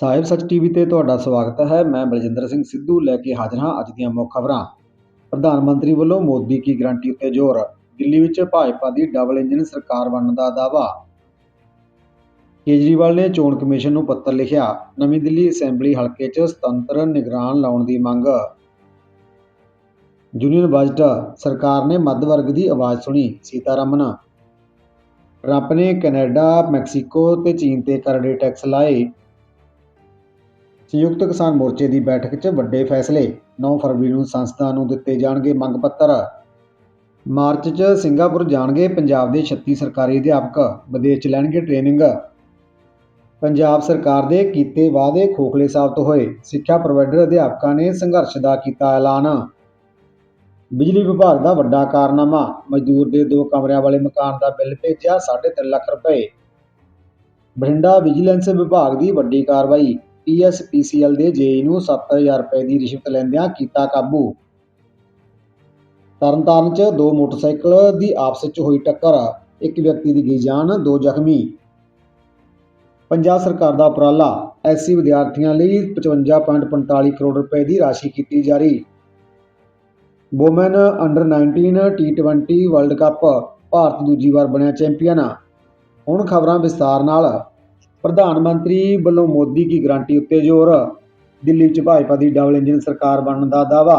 ਸਾਹਿਬ, ਸੱਚ ਟੀਵੀ ਤੇ ਤੁਹਾਡਾ ਸਵਾਗਤ ਹੈ। ਮੈਂ ਬਲਜਿੰਦਰ ਸਿੰਘ ਸਿੱਧੂ ਲੈ ਕੇ ਹਾਜ਼ਰ ਹਾਂ ਅੱਜ ਦੀਆਂ ਮੁੱਖ ਖਬਰਾਂ। ਪ੍ਰਧਾਨ ਮੰਤਰੀ ਵੱਲੋਂ ਮੋਦੀ ਕੀ ਗਰੰਟੀ ਉੱਤੇ ਜ਼ੋਰ? ਦਿੱਲੀ ਵਿੱਚ ਭਾਜਪਾ ਦੀ ਡਬਲ ਇੰਜਨ ਸਰਕਾਰ ਬਣਨ ਦਾ ਦਾਅਵਾ। ਕੇਜਰੀਵਾਲ ਨੇ ਚੋਣ ਕਮਿਸ਼ਨ ਨੂੰ ਪੱਤਰ ਲਿਖਿਆ। ਨਵੀਂ ਦਿੱਲੀ ਅਸੈਂਬਲੀ ਹਲਕੇ 'ਚ ਸੁਤੰਤਰ ਨਿਗਰਾਨ ਲਾਉਣ ਦੀ ਮੰਗ। ਯੂਨੀਅਨ ਬਜਟ ਸਰਕਾਰ ਨੇ ਮੱਧ ਵਰਗ ਦੀ ਆਵਾਜ਼ ਸੁਣੀ। ਸੀਤਾਰਮਨ ਟਰੰਪ ਨੇ ਕੈਨੇਡਾ, ਮੈਕਸੀਕੋ ਤੇ ਚੀਨ ਤੇ ਕਰੜੇ ਟੈਕਸ ਲਾਏ। ਸੰਯੁਕਤ ਕਿਸਾਨ ਮੋਰਚੇ ਦੀ ਬੈਠਕ 'ਚ ਵੱਡੇ ਫੈਸਲੇ 9 ਫਰਵਰੀ ਨੂੰ ਸੰਸਥਾ ਨੂੰ ਦਿੱਤੇ ਜਾਣਗੇ ਮੰਗ ਪੱਤਰ। ਮਾਰਚ 'ਚ ਸਿੰਗਾਪੁਰ ਜਾਣਗੇ, ਪੰਜਾਬ ਦੇ 36 ਸਰਕਾਰੀ ਅਧਿਆਪਕ, ਵਿਦੇਸ਼ 'ਚ ਲੈਣਗੇ ਟ੍ਰੇਨਿੰਗ। ਪੰਜਾਬ ਸਰਕਾਰ ਦੇ ਕੀਤੇ ਵਾਅਦੇ ਖੋਖਲੇ ਸਾਬਤ ਹੋਏ, ਸਿੱਖਿਆ ਪ੍ਰੋਵਾਈਡਰ ਅਧਿਆਪਕਾਂ ਨੇ ਸੰਘਰਸ਼ ਦਾ ਕੀਤਾ ਐਲਾਨ। ਬਿਜਲੀ ਵਿਭਾਗ ਦਾ ਵੱਡਾ ਕਾਰਨਾਮਾ, ਮਜ਼ਦੂਰ ਦੇ ਦੋ ਕਮਰਿਆਂ ਵਾਲੇ ਮਕਾਨ ਦਾ ਬਿੱਲ ਭੇਜਿਆ 3.5 ਲੱਖ ਰੁਪਏ। ਬਠਿੰਡਾ ਵਿਜੀਲੈਂਸ ਵਿਭਾਗ ਦੀ ਵੱਡੀ ਕਾਰਵਾਈ ਪੀਐਸਪੀਸੀਐਲ ਦੇ ਜੇਈ ਨੂੰ 7000 ਰੁਪਏ ਦੀ ਰਿਸ਼ਵਤ ਲੈਂਦਿਆਂ ਕੀਤਾ ਕਾਬੂ। ਤਰਨਤਾਰਨ 'ਚ ਦੋ ਮੋਟਰਸਾਈਕਲ ਦੀ ਆਪਸ 'ਚ ਹੋਈ ਟੱਕਰ। ਇੱਕ ਵਿਅਕਤੀ ਦੀ ਗਈ ਜਾਨ, ਦੋ ਜ਼ਖਮੀ। ਪੰਜਾਬ ਸਰਕਾਰ ਦਾ ਉਪਰਾਲਾ ਐਸਸੀ ਵਿਦਿਆਰਥੀਆਂ ਲਈ 55.45 ਕਰੋੜ ਰੁਪਏ ਦੀ ਰਾਸ਼ੀ ਕੀਤੀ ਜਾਰੀ। ਵੋਮਨ ਅੰਡਰ 19 ਟੀ20 ਵਰਲਡ ਕੱਪ, ਭਾਰਤ ਦੂਜੀ ਵਾਰ ਬਣਿਆ ਚੈਂਪੀਅਨ। ਹੁਣ ਖਬਰਾਂ ਵਿਸਤਾਰ ਨਾਲ ਪ੍ਰਧਾਨ ਮੰਤਰੀ ਵੱਲੋਂ ਮੋਦੀ ਦੀ ਗਰੰਟੀ ਉੱਤੇ ਜ਼ੋਰ, ਦਿੱਲੀ ਵਿੱਚ ਭਾਜਪਾ ਦੀ ਡਬਲ ਇੰਜਨ ਸਰਕਾਰ ਬਣਨ ਦਾ ਦਾਅਵਾ।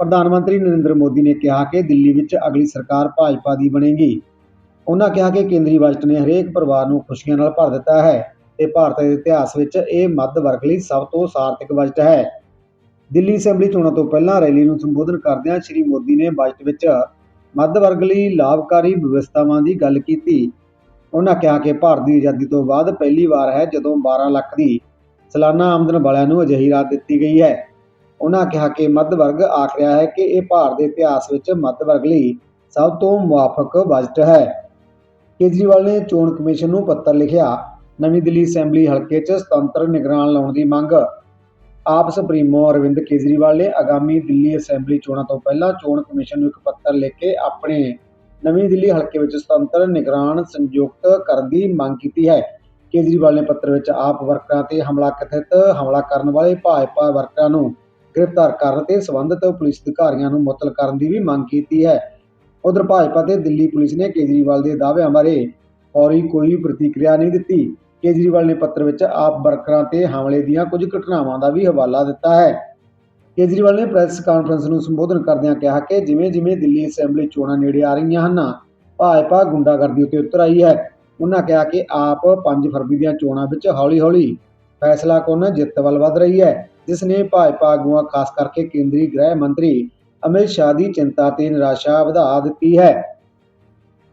ਪ੍ਰਧਾਨ ਮੰਤਰੀ ਨਰਿੰਦਰ ਮੋਦੀ ਨੇ ਕਿਹਾ ਕਿ ਦਿੱਲੀ ਵਿੱਚ ਅਗਲੀ ਸਰਕਾਰ ਭਾਜਪਾ ਦੀ ਬਣੇਗੀ। ਉਹਨਾਂ ਕਿਹਾ ਕਿ ਕੇਂਦਰੀ ਬਜਟ ਨੇ ਹਰੇਕ ਪਰਿਵਾਰ ਨੂੰ ਖੁਸ਼ੀਆਂ ਨਾਲ ਭਰ ਦਿੱਤਾ ਹੈ ਤੇ ਭਾਰਤ ਦੇ ਇਤਿਹਾਸ ਵਿੱਚ ਇਹ ਮੱਧ ਵਰਗ ਲਈ ਸਭ ਤੋਂ ਸਾਰਥਕ ਬਜਟ ਹੈ। ਦਿੱਲੀ ਅਸੈਂਬਲੀ ਚੋਣਾਂ ਤੋਂ ਪਹਿਲਾਂ ਰੈਲੀ ਨੂੰ ਸੰਬੋਧਨ ਕਰਦਿਆਂ ਸ਼੍ਰੀ ਮੋਦੀ ਨੇ ਬਜਟ ਵਿੱਚ ਮੱਧ ਵਰਗ ਲਈ ਲਾਭਕਾਰੀ ਵਿਵਸਥਾਵਾਂ ਦੀ ਗੱਲ ਕੀਤੀ। ਉਹਨਾਂ ਕਿਹਾ ਕਿ ਭਾਰਤ ਦੀ ਆਜ਼ਾਦੀ ਤੋਂ ਬਾਅਦ ਪਹਿਲੀ ਵਾਰ ਹੈ ਜਦੋਂ 12 ਲੱਖ ਦੀ ਸਾਲਾਨਾ ਆਮਦਨ ਵਾਲਿਆਂ ਨੂੰ ਅਜਿਹੀ ਰਾਹਤ ਦਿੱਤੀ ਗਈ ਹੈ। ਉਹਨਾਂ ਕਿਹਾ ਕਿ ਮੱਧ ਵਰਗ ਆਖ ਰਿਹਾ ਹੈ ਕਿ ਇਹ ਭਾਰਤ ਦੇ ਇਤਿਹਾਸ ਵਿੱਚ ਮੱਧ ਵਰਗ ਲਈ ਸਭ ਤੋਂ ਮੁਆਫਕ ਬਜਟ ਹੈ। ਕੇਜਰੀਵਾਲ ਨੇ ਚੋਣ ਕਮਿਸ਼ਨ ਨੂੰ ਪੱਤਰ ਲਿਖਿਆ, ਨਵੀਂ ਦਿੱਲੀ ਅਸੈਂਬਲੀ ਹਲਕੇ 'ਚ ਸੁਤੰਤਰ ਨਿਗਰਾਨ ਲਾਉਣ ਦੀ ਮੰਗ। ਆਪ ਸੁਪਰੀਮੋ ਅਰਵਿੰਦ ਕੇਜਰੀਵਾਲ ਨੇ ਆਗਾਮੀ ਦਿੱਲੀ ਅਸੈਂਬਲੀ ਚੋਣਾਂ ਤੋਂ ਪਹਿਲਾਂ ਚੋਣ ਕਮਿਸ਼ਨ ਨੂੰ ਇੱਕ ਪੱਤਰ ਲਿਖ ਕੇ ਆਪਣੇ ਨਵੀਂ ਦਿੱਲੀ ਹਲਕੇ ਵਿੱਚ ਸੁਤੰਤਰ ਨਿਗਰਾਨ ਸੰਯੁਕਤ ਕਰਨ ਦੀ ਮੰਗ ਕੀਤੀ ਹੈ। ਕੇਜਰੀਵਾਲ ਨੇ ਪੱਤਰ ਵਿੱਚ ਆਪ ਵਰਕਰਾਂ ਤੇ ਹਮਲਾ ਕਥਿਤ ਹਮਲਾ ਕਰਨ ਵਾਲੇ ਭਾਜਪਾ ਵਰਕਰਾਂ ਨੂੰ ਗ੍ਰਿਫਤਾਰ ਕਰਨ ਤੇ ਸੰਬੰਧਿਤ ਪੁਲਿਸ ਅਧਿਕਾਰੀਆਂ ਨੂੰ ਮੁਅੱਤਲ ਕਰਨ ਦੀ ਵੀ ਮੰਗ ਕੀਤੀ ਹੈ। ਉਧਰ ਭਾਜਪਾ ਤੇ ਦਿੱਲੀ ਪੁਲਿਸ ਨੇ ਕੇਜਰੀਵਾਲ ਦੇ ਦਾਅਵਿਆਂ ਬਾਰੇ ਫੌਰੀ ਕੋਈ ਪ੍ਰਤੀਕਿਰਿਆ ਨਹੀਂ ਦਿੱਤੀ। ਕੇਜਰੀਵਾਲ ਨੇ ਪੱਤਰ ਵਿੱਚ ਆਪ ਵਰਕਰਾਂ ਤੇ ਹਮਲੇ ਦੀਆਂ ਕੁਝ ਘਟਨਾਵਾਂ ਦਾ ਵੀ ਹਵਾਲਾ ਦਿੱਤਾ ਹੈ। ਕੇਜਰੀਵਾਲ ਨੇ ਪ੍ਰੈਸ ਕਾਨਫਰੰਸ ਨੂੰ ਸੰਬੋਧਨ ਕਰਦਿਆਂ ਕਿਹਾ ਕਿ ਜਿਵੇਂ-ਜਿਵੇਂ ਦਿੱਲੀ ਅਸੈਂਬਲੀ ਚੋਣਾਂ ਨੇੜੇ ਆ ਰਹੀਆਂ ਹਨ, ਭਾਜਪਾ ਗੁੰਡਾਗਰਦੀ ਉੱਤੇ ਉਤਰ ਆਈ ਹੈ। ਉਹਨਾਂ ਕਿਹਾ ਕਿ ਆਪ 5 ਫਰਵਰੀ ਦੀਆਂ ਚੋਣਾਂ ਵਿੱਚ ਹੌਲੀ-ਹੌਲੀ ਫੈਸਲਾ ਕੁਨ ਜਿੱਤ ਵੱਲ ਵਧ ਰਹੀ ਹੈ, ਜਿਸ ਨੇ ਭਾਜਪਾ ਆਗੂਆਂ, ਖਾਸ ਕਰਕੇ ਕੇਂਦਰੀ ਗ੍ਰਹਿ ਮੰਤਰੀ ਅਮਿਤ ਸ਼ਾਹ ਦੀ ਚਿੰਤਾ ਤੇ ਨਿਰਾਸ਼ਾ ਵਧਾ ਦਿੱਤੀ ਹੈ।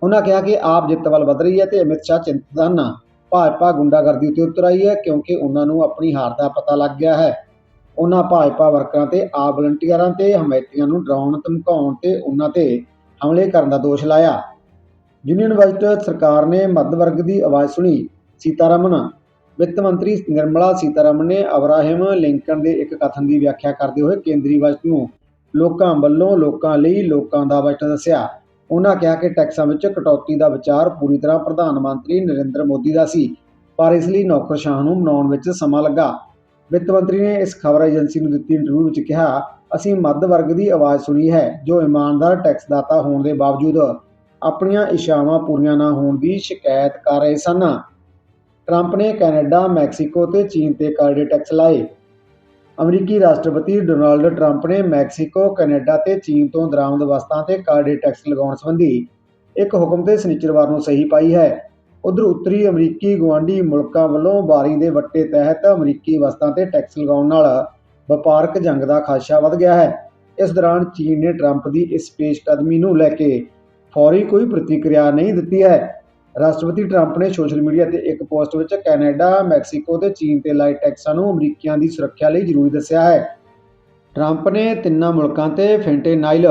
ਉਹਨਾਂ ਕਿਹਾ ਕਿ ਆਪ ਜਿੱਤ ਵੱਲ ਵਧ ਰਹੀ ਹੈ ਤੇ ਅਮਿਤ ਸ਼ਾਹ ਚਿੰਤਤ ਹਨ। ਭਾਜਪਾ ਗੁੰਡਾਗਰਦੀ ਉੱਤੇ ਉਤਰ ਆਈ ਹੈ ਕਿਉਂਕਿ ਉਹਨਾਂ ਨੂੰ ਆਪਣੀ ਹਾਰ ਦਾ ਪਤਾ ਲੱਗ ਗਿਆ ਹੈ। ਉਹਨਾਂ ਭਾਜਪਾ ਵਰਕਰਾਂ ਤੇ ਆਪ ਵਲੰਟੀਅਰਾਂ ਤੇ ਹਮਾਇਤੀਆਂ ਨੂੰ ਡਰਾਉਣ, ਧਮਕਾਉਣ ਤੇ ਉਹਨਾਂ ਤੇ ਹਮਲੇ ਕਰਨ ਦਾ ਦੋਸ਼ ਲਾਇਆ। ਯੂਨੀਅਨ ਬਜਟ ਸਰਕਾਰ ਨੇ ਮੱਧ ਵਰਗ ਦੀ ਆਵਾਜ਼ ਸੁਣੀ। ਸੀਤਾਰਮਨ, ਵਿੱਤ ਮੰਤਰੀ ਨਿਰਮਲਾ ਸੀਤਾਰਮਨ ਨੇ ਅਬਰਾਹਿਮ ਲਿੰਕਨ ਦੇ ਇੱਕ ਕਥਨ ਦੀ ਵਿਆਖਿਆ ਕਰਦੇ ਹੋਏ ਕੇਂਦਰੀ ਬਜਟ ਨੂੰ ਲੋਕਾਂ ਵੱਲੋਂ ਲੋਕਾਂ ਲਈ ਲੋਕਾਂ ਦਾ ਬਜਟ ਦੱਸਿਆ। ਉਹਨਾਂ ਕਿਹਾ ਕਿ ਟੈਕਸਾਂ ਵਿੱਚ ਕਟੌਤੀ ਦਾ ਵਿਚਾਰ ਪੂਰੀ ਤਰ੍ਹਾਂ ਪ੍ਰਧਾਨ ਮੰਤਰੀ ਨਰਿੰਦਰ ਮੋਦੀ ਦਾ ਸੀ, ਪਰ ਇਸ ਲਈ ਨੌਕਰਸ਼ਾਹ ਨੂੰ ਮਨਾਉਣ ਵਿੱਚ ਸਮਾਂ ਲੱਗਾ। ਵਿੱਤ ਮੰਤਰੀ ਨੇ ਇਸ ਖਬਰ ਏਜੰਸੀ ਨੂੰ ਦਿੱਤੀ ਇੰਟਰਵਿਊ ਵਿੱਚ ਕਿਹਾ, ਅਸੀਂ ਮੱਧ ਵਰਗ ਦੀ ਆਵਾਜ਼ ਸੁਣੀ ਹੈ, ਜੋ ਇਮਾਨਦਾਰ ਟੈਕਸਦਾਤਾ ਹੋਣ ਦੇ ਬਾਵਜੂਦ ਆਪਣੀਆਂ ਇਸ਼ਾਵਾਂ ਪੂਰੀਆਂ ਨਾ ਹੋਣ ਦੀ ਸ਼ਿਕਾਇਤ ਕਰ ਰਹੇ ਸਨ। ਟਰੰਪ ਨੇ ਕੈਨੇਡਾ, ਮੈਕਸੀਕੋ ਤੇ ਚੀਨ ਤੇ ਕਰੜੇ ਟੈਕਸ ਲਾਏ। ਅਮਰੀਕੀ ਰਾਸ਼ਟਰਪਤੀ ਡੋਨਾਲਡ ਟਰੰਪ ਨੇ ਮੈਕਸੀਕੋ, ਕੈਨੇਡਾ ਤੇ ਚੀਨ ਤੋਂ ਦਰਾਮਦ ਵਸਤਾਂ ਤੇ ਕਰੜੇ ਟੈਕਸ ਲਗਾਉਣ ਸੰਬੰਧੀ ਇੱਕ ਹੁਕਮ ਤੇ ਸ਼ਨੀਚਰਵਾਰ ਨੂੰ ਸਹੀ ਪਾਈ ਹੈ। ਉਧਰ ਉੱਤਰੀ ਅਮਰੀਕੀ ਗਵਾਂਢੀ ਮੁਲਕਾਂ ਵੱਲੋਂ ਬਾਰੀ ਦੇ ਵੱਟੇ ਤਹਿਤ ਅਮਰੀਕੀ ਵਸਤਾਂ ਤੇ ਟੈਕਸ ਲਗਾਉਣ ਨਾਲ ਵਪਾਰਕ ਜੰਗ ਦਾ ਖਾਦਸ਼ਾ ਵੱਧ ਗਿਆ ਹੈ। ਇਸ ਦੌਰਾਨ ਚੀਨ ਨੇ ਟਰੰਪ ਦੀ ਇਸ ਪੇਸ਼ਕਦਮੀ ਨੂੰ ਲੈ ਕੇ ਫੌਰੀ ਕੋਈ ਪ੍ਰਤੀਕਿਰਿਆ ਨਹੀਂ ਦਿੱਤੀ ਹੈ। ਰਾਸ਼ਟਰਪਤੀ ਟਰੰਪ ਨੇ ਸੋਸ਼ਲ ਮੀਡੀਆ ਤੇ ਇੱਕ ਪੋਸਟ ਵਿੱਚ ਕੈਨੇਡਾ, ਮੈਕਸੀਕੋ ਤੇ ਚੀਨ ਤੇ ਲਾਏ ਟੈਕਸਾਂ ਨੂੰ ਅਮਰੀਕੀਆਂ ਦੀ ਸੁਰੱਖਿਆ ਲਈ ਜ਼ਰੂਰੀ ਦੱਸਿਆ ਹੈ। ਟਰੰਪ ਨੇ ਤਿੰਨਾਂ ਮੁਲਕਾਂ ਤੇ ਫੈਂਟੇਨਾਈਲ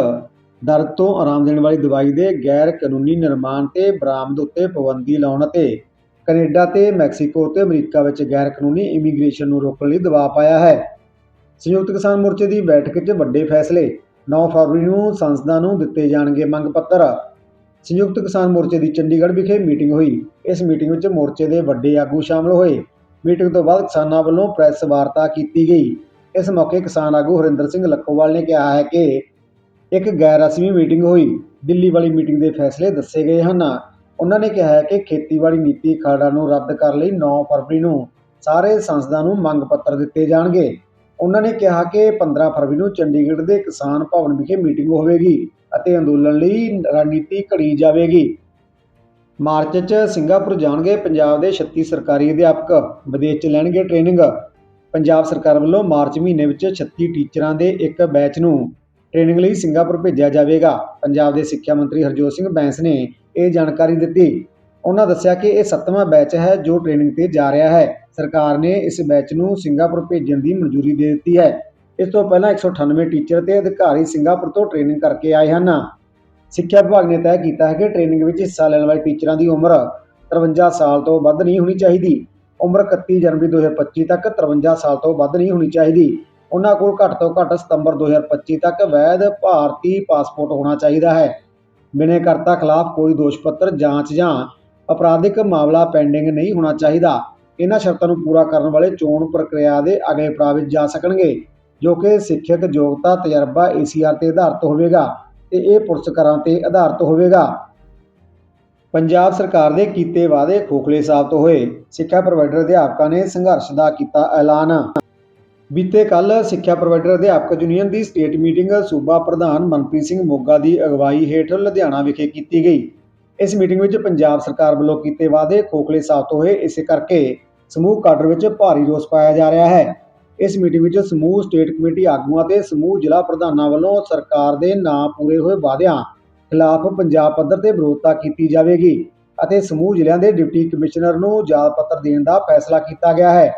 ਦਰਦ ਤੋਂ ਆਰਾਮ ਦੇਣ ਵਾਲੀ ਦਵਾਈ ਦੇ ਗੈਰ ਕਾਨੂੰਨੀ ਨਿਰਮਾਣ ਤੇ ਬਰਾਮਦ ਉੱਤੇ ਪਾਬੰਦੀ ਲਾਉਣ ਅਤੇ ਕੈਨੇਡਾ ਤੇ ਮੈਕਸੀਕੋ ਤੇ ਅਮਰੀਕਾ ਵਿੱਚ ਗੈਰ ਕਾਨੂੰਨੀ ਇਮੀਗ੍ਰੇਸ਼ਨ ਨੂੰ ਰੋਕਣ ਲਈ ਦਬਾਅ ਪਾਇਆ ਹੈ। ਸੰਯੁਕਤ ਕਿਸਾਨ ਮੋਰਚੇ ਦੀ ਬੈਠਕ 'ਚ ਵੱਡੇ ਫੈਸਲੇ 9 ਫਰਵਰੀ ਨੂੰ ਸੰਸਦਾਂ ਨੂੰ ਦਿੱਤੇ ਜਾਣਗੇ ਮੰਗ ਪੱਤਰ। ਸੰਯੁਕਤ ਕਿਸਾਨ ਮੋਰਚੇ ਦੀ ਚੰਡੀਗੜ੍ਹ ਵਿਖੇ ਮੀਟਿੰਗ ਹੋਈ। ਇਸ ਮੀਟਿੰਗ ਵਿੱਚ ਮੋਰਚੇ ਦੇ ਵੱਡੇ ਆਗੂ ਸ਼ਾਮਲ ਹੋਏ। ਮੀਟਿੰਗ ਤੋਂ ਬਾਅਦ ਕਿਸਾਨਾਂ ਵੱਲੋਂ ਪ੍ਰੈਸ ਵਾਰਤਾ ਕੀਤੀ ਗਈ। ਇਸ ਮੌਕੇ ਕਿਸਾਨ ਆਗੂ ਹਰਿੰਦਰ ਸਿੰਘ ਲੱਖੋਵਾਲ ਨੇ ਕਿਹਾ ਹੈ ਕਿ ਇੱਕ ਗੈਰ ਰਸਮੀ ਮੀਟਿੰਗ ਹੋਈ। ਦਿੱਲੀ ਵਾਲੀ ਮੀਟਿੰਗ ਦੇ ਫੈਸਲੇ ਦੱਸੇ ਗਏ ਹਨ। ਉਹਨਾਂ ਨੇ ਕਿਹਾ ਹੈ ਕਿ ਖੇਤੀਬਾੜੀ ਨੀਤੀ ਖਰੜਾ ਨੂੰ ਰੱਦ ਕਰਨ ਲਈ 9 ਫਰਵਰੀ ਨੂੰ। ਸਾਰੇ ਸੰਸਦਾਂ ਨੂੰ ਮੰਗ ਪੱਤਰ ਦਿੱਤੇ ਜਾਣਗੇ। ਉਹਨਾਂ ਨੇ ਕਿਹਾ ਕਿ 15 ਫਰਵਰੀ ਨੂੰ ਚੰਡੀਗੜ੍ਹ ਦੇ ਕਿਸਾਨ ਭਵਨ ਵਿਖੇ ਮੀਟਿੰਗ ਹੋਵੇਗੀ ਅਤੇ ਅੰਦੋਲਨ ਲਈ ਰਣਨੀਤੀ ਘੜੀ ਜਾਵੇਗੀ। ਮਾਰਚ 'ਚ ਸਿੰਗਾਪੁਰ ਜਾਣਗੇ ਪੰਜਾਬ ਦੇ 36 ਸਰਕਾਰੀ ਅਧਿਆਪਕ। ਵਿਦੇਸ਼ 'ਚ ਲੈਣਗੇ ਟ੍ਰੇਨਿੰਗ। ਪੰਜਾਬ ਸਰਕਾਰ ਵੱਲੋਂ ਮਾਰਚ ਮਹੀਨੇ ਵਿੱਚ 36 ਟੀਚਰਾਂ ਦੇ ਇੱਕ ਬੈਚ ਨੂੰ ਟ੍ਰੇਨਿੰਗ ਲਈ ਸਿੰਗਾਪੁਰ ਭੇਜਿਆ ਜਾਵੇਗਾ। ਪੰਜਾਬ ਦੇ ਸਿੱਖਿਆ ਮੰਤਰੀ ਹਰਜੋਤ ਸਿੰਘ ਬੈਂਸ ਨੇ ਇਹ ਜਾਣਕਾਰੀ ਦਿੱਤੀ। ਉਹਨਾਂ ਦੱਸਿਆ ਕਿ ਇਹ ਸੱਤਵਾਂ ਬੈਚ ਹੈ ਜੋ ਟ੍ਰੇਨਿੰਗ ਤੇ ਜਾ ਰਿਹਾ ਹੈ। ਸਰਕਾਰ ਨੇ ਇਸ ਬੈਚ ਨੂੰ ਸਿੰਗਾਪੁਰ ਭੇਜਣ ਦੀ ਮਨਜ਼ੂਰੀ ਦੇ ਦਿੱਤੀ ਹੈ। ਇਸ ਤੋਂ ਪਹਿਲਾਂ 198 ਟੀਚਰ ਤੇ ਅਧਿਕਾਰੀ ਸਿੰਗਾਪੁਰ ਤੋਂ ਟ੍ਰੇਨਿੰਗ ਕਰਕੇ ਆਏ ਹਨ। ਸਿੱਖਿਆ ਵਿਭਾਗ ਨੇ ਤੈਅ ਕੀਤਾ ਹੈ ਕਿ ਟ੍ਰੇਨਿੰਗ ਵਿੱਚ ਹਿੱਸਾ ਲੈਣ ਵਾਲੇ ਟੀਚਰਾਂ ਦੀ ਉਮਰ 53 ਸਾਲ ਤੋਂ ਵੱਧ ਨਹੀਂ ਹੋਣੀ ਚਾਹੀਦੀ। ਉਮਰ 31 ਜਨਵਰੀ 2025 ਤੱਕ 53 ਸਾਲ ਤੋਂ ਵੱਧ ਨਹੀਂ ਹੋਣੀ ਚਾਹੀਦੀ। ਉਹਨਾਂ ਕੋਲ ਘੱਟ ਤੋਂ ਘੱਟ ਸਤੰਬਰ 2025 ਤੱਕ ਵੈਧ ਭਾਰਤੀ ਪਾਸਪੋਰਟ ਹੋਣਾ ਚਾਹੀਦਾ ਹੈ। ਬਿਨੇਕਰਤਾ ਖਿਲਾਫ ਕੋਈ ਦੋਸ਼ ਪੱਤਰ, ਜਾਂਚ ਜਾਂ ਅਪਰਾਧਿਕ ਮਾਮਲਾ ਪੈਂਡਿੰਗ ਨਹੀਂ ਹੋਣਾ ਚਾਹੀਦਾ। ਇਹਨਾਂ ਸ਼ਰਤਾਂ ਨੂੰ ਪੂਰਾ ਕਰਨ ਵਾਲੇ ਚੋਣ ਪ੍ਰਕਿਰਿਆ ਦੇ ਅਗਲੇ ਪੜਾਅ ਵਿੱਚ ਜਾ ਸਕਣਗੇ, ਜੋ ਕਿ ਸਿੱਖਿਅਕ ਯੋਗਤਾ, ਤਜਰਬਾ ਏਸੀਆਰ ਤੇ ਆਧਾਰਿਤ ਹੋਵੇਗਾ ਤੇ ਇਹ ਪੁਰਸਕਾਰਾਂ ਤੇ ਆਧਾਰਿਤ ਹੋਵੇਗਾ। ਪੰਜਾਬ ਸਰਕਾਰ ਦੇ ਕੀਤੇ ਵਾਅਦੇ ਖੋਖਲੇ ਸਾਬਤ ਹੋਏ। ਸਿੱਖਿਆ ਪ੍ਰੋਵਾਈਡਰ ਅਧਿਆਪਕਾਂ ਨੇ ਸੰਘਰਸ਼ ਦਾ ਕੀਤਾ ਐਲਾਨ। ਬੀਤੇ ਕੱਲ ਸਿੱਖਿਆ ਪ੍ਰੋਵਾਈਡਰ ਅਧਿਆਪਕ ਯੂਨੀਅਨ ਦੀ ਸਟੇਟ ਮੀਟਿੰਗ ਸੂਬਾ ਪ੍ਰਧਾਨ ਮਨਪ੍ਰੀਤ ਸਿੰਘ ਮੋਗਾ ਦੀ ਅਗਵਾਈ ਹੇਠ ਲੁਧਿਆਣਾ ਵਿਖੇ ਕੀਤੀ ਗਈ। ਇਸ ਮੀਟਿੰਗ ਵਿੱਚ ਪੰਜਾਬ ਸਰਕਾਰ ਵੱਲੋਂ ਕੀਤੇ ਵਾਅਦੇ ਖੋਖਲੇ ਸਾਬਤ ਹੋਏ, ਇਸੇ ਕਰਕੇ ਸਮੂਹ ਕਾਡਰ ਵਿੱਚ ਭਾਰੀ ਰੋਸ ਪਾਇਆ ਜਾ ਰਿਹਾ ਹੈ। ਇਸ ਮੀਟਿੰਗ ਵਿੱਚ ਸਮੂਹ ਸਟੇਟ ਕਮੇਟੀ ਆਗੂਆਂ ਤੇ ਸਮੂਹ ਜ਼ਿਲ੍ਹਾ ਪ੍ਰਧਾਨਾਂ ਵੱਲੋਂ ਸਰਕਾਰ ਦੇ ਨਾਂ ਪੂਰੇ ਹੋਏ ਵਾਅਦਿਆਂ ਖਿਲਾਫ ਪੰਜਾਬ ਪੱਧਰ ਤੇ ਵਿਰੋਧਤਾ ਕੀਤੀ ਜਾਵੇਗੀ ਅਤੇ ਸਮੂਹ ਜ਼ਿਲ੍ਹਿਆਂ ਦੇ ਡਿਪਟੀ ਕਮਿਸ਼ਨਰ ਨੂੰ ਯਾਦ ਪੱਤਰ ਦੇਣ ਦਾ ਫੈਸਲਾ ਕੀਤਾ ਗਿਆ ਹੈ।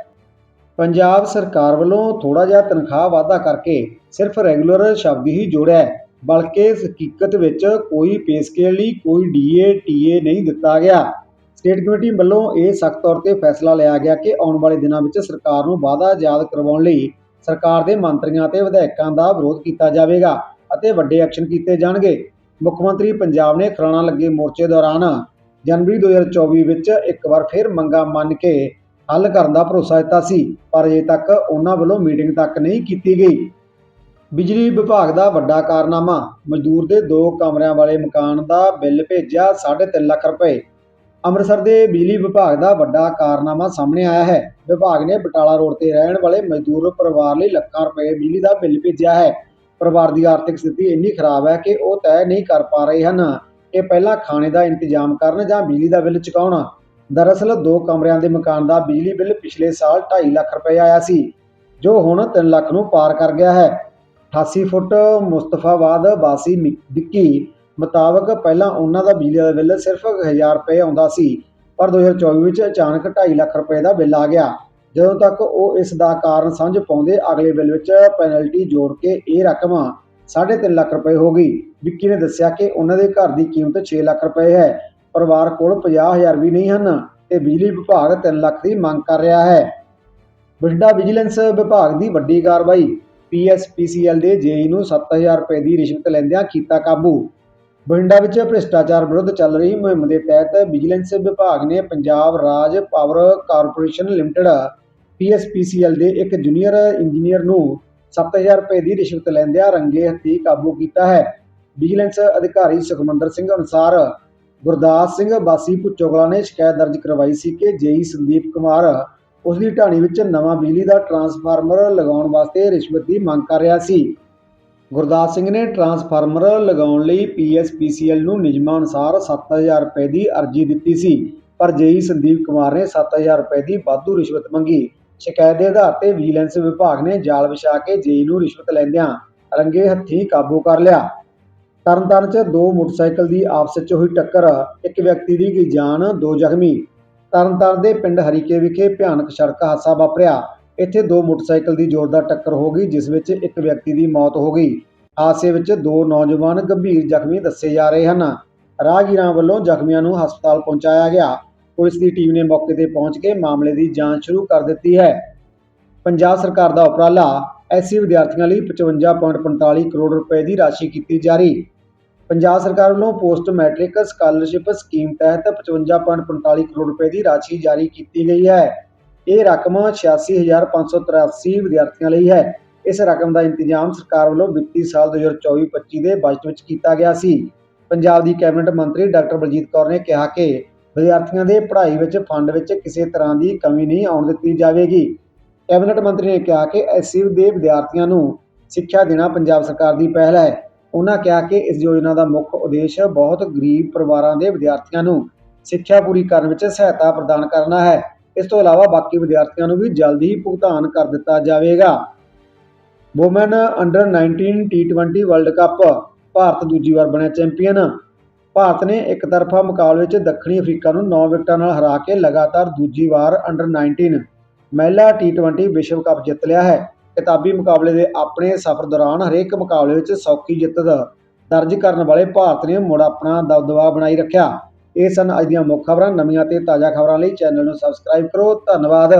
ਪੰਜਾਬ ਸਰਕਾਰ ਵੱਲੋਂ ਥੋੜਾ ਜਿਹਾ ਤਨਖਾਹ ਵਾਧਾ ਕਰਕੇ ਸਿਰਫ ਰੈਗੂਲਰ ਸ਼ਬਦ ਹੀ ਜੋੜਿਆ ਹੈ, ਬਲਕਿ ਹਕੀਕਤ ਵਿੱਚ ਕੋਈ ਪੇ ਸਕੇਲ ਲਈ ਕੋਈ ਡੀਏ ਟੀਏ ਨਹੀਂ ਦਿੱਤਾ ਗਿਆ। ਸਟੇਟ ਕਮੇਟੀ ਵੱਲੋਂ ਇਹ ਸਖਤ ਤੌਰ ਤੇ ਫੈਸਲਾ ਲਿਆ ਗਿਆ ਕਿ ਆਉਣ ਵਾਲੇ ਦਿਨਾਂ ਵਿੱਚ ਸਰਕਾਰ ਨੂੰ ਵਾਅਦਾ ਯਾਦ ਕਰਵਾਉਣ ਲਈ ਸਰਕਾਰ ਦੇ ਮੰਤਰੀਆਂ ਤੇ ਵਿਧਾਇਕਾਂ ਦਾ ਵਿਰੋਧ ਕੀਤਾ ਜਾਵੇਗਾ ਅਤੇ ਵੱਡੇ ਐਕਸ਼ਨ ਕੀਤੇ ਜਾਣਗੇ। ਮੁੱਖ ਮੰਤਰੀ ਪੰਜਾਬ ਨੇ ਖਰਾਣਾ ਲੱਗੇ ਮੋਰਚੇ ਦੌਰਾਨ ਜਨਵਰੀ 2024 ਵਿੱਚ ਇੱਕ ਵਾਰ ਫਿਰ ਮੰਗਾਂ ਮੰਨ ਕੇ ਹੱਲ ਕਰਨ ਦਾ ਭਰੋਸਾ ਦਿੱਤਾ ਸੀ, ਪਰ ਅਜੇ ਤੱਕ ਉਹਨਾਂ ਵੱਲੋਂ ਮੀਟਿੰਗ ਤੱਕ ਨਹੀਂ ਕੀਤੀ ਗਈ। ਬਿਜਲੀ ਵਿਭਾਗ ਦਾ ਵੱਡਾ ਕਾਰਨਾਮਾ, ਮਜ਼ਦੂਰ ਦੇ ਦੋ ਕਮਰਿਆਂ ਵਾਲੇ ਮਕਾਨ ਦਾ ਬਿੱਲ ਭੇਜਿਆ 3.5 ਲੱਖ ਰੁਪਏ। ਅੰਮ੍ਰਿਤਸਰ ਦੇ ਬਿਜਲੀ ਵਿਭਾਗ ਦਾ ਵੱਡਾ ਕਾਰਨਾਮਾ ਸਾਹਮਣੇ ਆਇਆ ਹੈ। ਵਿਭਾਗ ਨੇ ਬਟਾਲਾ ਰੋਡ ਤੇ ਰਹਿਣ ਵਾਲੇ ਮਜ਼ਦੂਰ ਪਰਿਵਾਰ ਲਈ ਲੱਖਾਂ ਰੁਪਏ ਬਿਜਲੀ ਦਾ ਬਿੱਲ ਭੇਜਿਆ ਹੈ। ਪਰਿਵਾਰ ਦੀ ਆਰਥਿਕ ਸਥਿਤੀ ਇੰਨੀ ਖਰਾਬ ਹੈ ਕਿ ਉਹ ਤੈਅ ਨਹੀਂ ਕਰ ਪਾ ਰਹੇ ਹਨ। ਕਿ ਪਹਿਲਾਂ ਖਾਣੇ ਦਾ ਇੰਤਜ਼ਾਮ ਕਰਨ ਜਾਂ ਬਿਜਲੀ ਦਾ ਬਿੱਲ ਚੁਕਾਉਣ। ਦਰਅਸਲ ਦੋ ਕਮਰਿਆਂ ਦੇ ਮਕਾਨ ਦਾ ਬਿਜਲੀ ਬਿੱਲ ਪਿਛਲੇ ਸਾਲ 2.5 ਲੱਖ ਰੁਪਏ ਆਇਆ ਸੀ, ਜੋ ਹੁਣ 3 ਲੱਖ ਨੂੰ ਪਾਰ ਕਰ ਗਿਆ ਹੈ। 88 ਫੁੱਟ ਮੁਸਤਫਾਬਾਦ ਵਾਸੀ ਵਿੱਕੀ ਮੁਤਾਬਕ ਪਹਿਲਾਂ ਉਹਨਾਂ ਦਾ ਬਿਜਲੀ ਦਾ ਬਿੱਲ ਸਿਰਫ 1000 ਰੁਪਏ ਆਉਂਦਾ ਸੀ, ਪਰ 2024 ਵਿੱਚ ਅਚਾਨਕ 2.5 ਲੱਖ ਰੁਪਏ ਦਾ ਬਿੱਲ ਆ ਗਿਆ। ਜਦੋਂ ਤੱਕ ਉਹ ਇਸ ਦਾ ਕਾਰਨ ਸਮਝ ਪਾਉਂਦੇ, ਅਗਲੇ ਬਿੱਲ ਵਿੱਚ ਪੈਨਲਟੀ ਜੋੜ ਕੇ ਇਹ ਰਕਮ 3.5 ਲੱਖ ਰੁਪਏ ਹੋ ਗਈ। ਵਿੱਕੀ ਨੇ ਦੱਸਿਆ ਕਿ ਉਹਨਾਂ ਦੇ ਘਰ ਦੀ ਕੀਮਤ 6 ਲੱਖ ਰੁਪਏ ਹੈ। ਪਰਿਵਾਰ ਕੋਲ 50000 ਵੀ ਨਹੀਂ ਹਨ ਤੇ ਬਿਜਲੀ ਵਿਭਾਗ 3 ਲੱਖ ਦੀ ਮੰਗ ਕਰ ਰਿਹਾ ਹੈ। ਬਠਿੰਡਾ ਵਿਜੀਲੈਂਸ ਵਿਭਾਗ ਦੀ ਵੱਡੀ ਕਾਰਵਾਈ ਪੀਐਸਪੀਸੀਐਲ ਦੇ ਜੇਈ ਨੂੰ 7000 ਰੁਪਏ ਦੀ ਰਿਸ਼ਵਤ ਲੈਂਦਿਆਂ ਕੀਤਾ ਕਾਬੂ। ਬਠਿੰਡਾ ਵਿੱਚ ਭ੍ਰਿਸ਼ਟਾਚਾਰ ਵਿਰੁੱਧ ਚੱਲ ਰਹੀ ਮੁਹਿੰਮ ਦੇ ਤਹਿਤ ਵਿਜੀਲੈਂਸ ਵਿਭਾਗ ਨੇ Punjab Raj power corporation limited PSPCL ਦੇ ਇੱਕ ਜੂਨੀਅਰ ਇੰਜੀਨੀਅਰ ਨੂੰ 7000 ਰੁਪਏ ਦੀ ਰਿਸ਼ਵਤ ਲੈਂਦਿਆਂ ਰੰਗੇ ਹੱਥੀਂ ਕਾਬੂ ਕੀਤਾ ਹੈ। ਵਿਜੀਲੈਂਸ ਅਧਿਕਾਰੀ ਸੁਖਮੰਦਰ ਸਿੰਘ ਅਨੁਸਾਰ ਗੁਰਦਾਸ ਸਿੰਘ ਬਾਸੀ ਭੁੱਚੋਗਲਾ ਨੇ ਸ਼ਿਕਾਇਤ ਦਰਜ ਕਰਵਾਈ ਸੀ ਕਿ ਜੇਈ ਸੰਦੀਪ ਕੁਮਾਰ ਉਸ ਦੀ ਢਾਣੀ ਵਿੱਚ ਨਵਾਂ ਬਿਜਲੀ ਦਾ ਟਰਾਂਸਫਾਰਮਰ ਲਗਾਉਣ ਵਾਸਤੇ ਰਿਸ਼ਵਤ ਦੀ ਮੰਗ ਕਰ ਰਿਹਾ ਸੀ। ਗੁਰਦਾਸ ਸਿੰਘ ਨੇ ਟਰਾਂਸਫਾਰਮਰ ਲਗਾਉਣ ਲਈ ਪੀਐਸਪੀਸੀਐਲ ਨੂੰ ਨਿਯਮਾਂ ਅਨੁਸਾਰ 7000 ਰੁਪਏ ਦੀ ਅਰਜ਼ੀ ਦਿੱਤੀ ਸੀ, ਪਰ ਜੇਈ ਸੰਦੀਪ ਕੁਮਾਰ ਨੇ 7000 ਰੁਪਏ ਦੀ ਵਾਧੂ ਰਿਸ਼ਵਤ ਮੰਗੀ। ਸ਼ਿਕਾਇਤ ਦੇ ਆਧਾਰ ਤੇ ਵਿਜੀਲੈਂਸ ਵਿਭਾਗ ਨੇ ਜਾਲ ਵਿਛਾ ਕੇ ਜੇਈ ਨੂੰ ਰਿਸ਼ਵਤ ਲੈਂਦਿਆਂ ਰੰਗੇ ਹੱਥੀਂ ਕਾਬੂ ਕਰ ਲਿਆ। ਤਰਨਤਾਰਨ 'ਚ ਦੋ ਮੋਟਰਸਾਈਕਲ ਦੀ ਆਪਸ 'ਚ ਹੋਈ ਟੱਕਰ। ਇੱਕ ਵਿਅਕਤੀ ਦੀ ਗਈ ਜਾਨ, ਦੋ ਜ਼ਖਮੀ। ਤਰਨਤਾਰਨ ਦੇ ਪਿੰਡ ਹਰੀਕੇ ਵਿਖੇ ਭਿਆਨਕ ਸੜਕ ਹਾਦਸਾ ਵਾਪਰਿਆ। ਇੱਥੇ ਦੋ ਮੋਟਰਸਾਈਕਲ ਦੀ ਜ਼ੋਰਦਾਰ ਟੱਕਰ ਹੋ ਗਈ, ਜਿਸ ਵਿੱਚ ਇੱਕ ਵਿਅਕਤੀ ਦੀ ਮੌਤ ਹੋ ਗਈ। ਹਾਦਸੇ ਵਿੱਚ ਦੋ ਨੌਜਵਾਨ ਗੰਭੀਰ ਜ਼ਖਮੀ ਦੱਸੇ ਜਾ ਰਹੇ ਹਨ। ਰਾਹਗੀਰਾਂ ਵੱਲੋਂ ਜ਼ਖਮੀਆਂ ਨੂੰ ਹਸਪਤਾਲ ਪਹੁੰਚਾਇਆ ਗਿਆ। ਪੁਲਿਸ ਦੀ ਟੀਮ ਨੇ ਮੌਕੇ ਤੇ ਪਹੁੰਚ ਕੇ ਮਾਮਲੇ ਦੀ ਜਾਂਚ ਸ਼ੁਰੂ ਕਰ ਦਿੱਤੀ ਹੈ। ਪੰਜਾਬ ਸਰਕਾਰ ਦਾ ਉਪਰਾਲਾ, ਐਸਸੀ ਵਿਦਿਆਰਥੀਆਂ ਲਈ 55.45 ਕਰੋੜ ਰੁਪਏ ਦੀ ਰਾਸ਼ੀ ਕੀਤੀ ਜਾਰੀ। ਪੰਜਾਬ ਸਰਕਾਰ ਵੱਲੋਂ ਪੋਸਟ ਮੈਟ੍ਰਿਕ ਸਕਾਲਰਸ਼ਿਪ ਸਕੀਮ ਤਹਿਤ 55.45 ਕਰੋੜ ਰੁਪਏ ਦੀ ਰਾਸ਼ੀ ਜਾਰੀ ਕੀਤੀ ਗਈ ਹੈ। ਇਹ ਰਕਮ 86583 ਵਿਦਿਆਰਥੀਆਂ ਲਈ ਹੈ। ਇਸ ਰਕਮ ਦਾ ਇੰਤਜ਼ਾਮ ਸਰਕਾਰ ਵੱਲੋਂ ਵਿੱਤੀ ਸਾਲ 2024-25 ਦੇ ਬਜਟ ਵਿੱਚ ਕੀਤਾ ਗਿਆ ਸੀ। ਪੰਜਾਬ ਦੀ ਕੈਬਨਿਟ ਮੰਤਰੀ ਡਾਕਟਰ ਬਲਜੀਤ ਕੌਰ ਨੇ ਕਿਹਾ ਕਿ ਵਿਦਿਆਰਥੀਆਂ ਦੇ ਪੜ੍ਹਾਈ ਵਿੱਚ ਫੰਡ ਵਿੱਚ ਕਿਸੇ ਤਰ੍ਹਾਂ ਦੀ ਕਮੀ ਨਹੀਂ ਆਉਣ ਦਿੱਤੀ ਜਾਵੇਗੀ। ਕੈਬਨਿਟ ਮੰਤਰੀ ਨੇ ਕਿਹਾ ਕਿ ਐਸਸੀ ਦੇ ਵਿਦਿਆਰਥੀਆਂ ਨੂੰ ਸਿੱਖਿਆ ਦੇਣਾ ਪੰਜਾਬ ਸਰਕਾਰ ਦੀ ਪਹਿਲ ਹੈ। ਉਹਨਾਂ ਕਿਹਾ ਕਿ ਇਸ ਯੋਜਨਾ ਦਾ ਮੁੱਖ ਉਦੇਸ਼ ਬਹੁਤ ਗਰੀਬ ਪਰਿਵਾਰਾਂ ਦੇ ਵਿਦਿਆਰਥੀਆਂ ਨੂੰ ਸਿੱਖਿਆ ਪੂਰੀ ਕਰਨ ਵਿੱਚ ਸਹਾਇਤਾ ਪ੍ਰਦਾਨ ਕਰਨਾ ਹੈ। ਇਸ ਤੋਂ ਇਲਾਵਾ ਬਾਕੀ ਵਿਦਿਆਰਥੀਆਂ ਨੂੰ ਵੀ ਜਲਦੀ ਹੀ ਭੁਗਤਾਨ ਕਰ ਦਿੱਤਾ ਜਾਵੇਗਾ। ਵੂਮਨ ਅੰਡਰ 19 ਟੀ20 ਵਰਲਡ ਕੱਪ, ਭਾਰਤ ਦੂਜੀ ਵਾਰ ਬਣਿਆ ਚੈਂਪੀਅਨ। ਭਾਰਤ ਨੇ ਇੱਕ ਤਰਫਾ ਮੁਕਾਬਲੇ ਵਿੱਚ ਦੱਖਣੀ ਅਫਰੀਕਾ ਨੂੰ 9 ਵਿਕਟਾਂ ਨਾਲ ਹਰਾ ਕੇ ਲਗਾਤਾਰ ਦੂਜੀ ਵਾਰ ਅੰਡਰ 19 ਮਹਿਲਾ ਟੀ20 ਵਿਸ਼ਵ ਕੱਪ ਜਿੱਤ ਲਿਆ ਹੈ। ਕਿਤਾਬੀ ਮੁਕਾਬਲੇ ਦੇ ਆਪਣੇ ਸਫ਼ਰ ਦੌਰਾਨ ਹਰੇਕ ਮੁਕਾਬਲੇ ਵਿੱਚ ਸੌਖੀ ਜਿੱਤ ਦਰਜ ਕਰਨ ਵਾਲੇ ਭਾਰਤ ਨੇ ਮੁੜ ਆਪਣਾ ਦਬਦਬਾ ਬਣਾਈ ਰੱਖਿਆ। ਇਹ ਸਨ ਅੱਜ ਦੀਆਂ ਮੁੱਖ ਖਬਰਾਂ। ਨਵੀਆਂ ਤੇ ਤਾਜ਼ਾ ਖਬਰਾਂ ਲਈ ਚੈਨਲ ਨੂੰ ਸਬਸਕ੍ਰਾਈਬ ਕਰੋ। ਧੰਨਵਾਦ।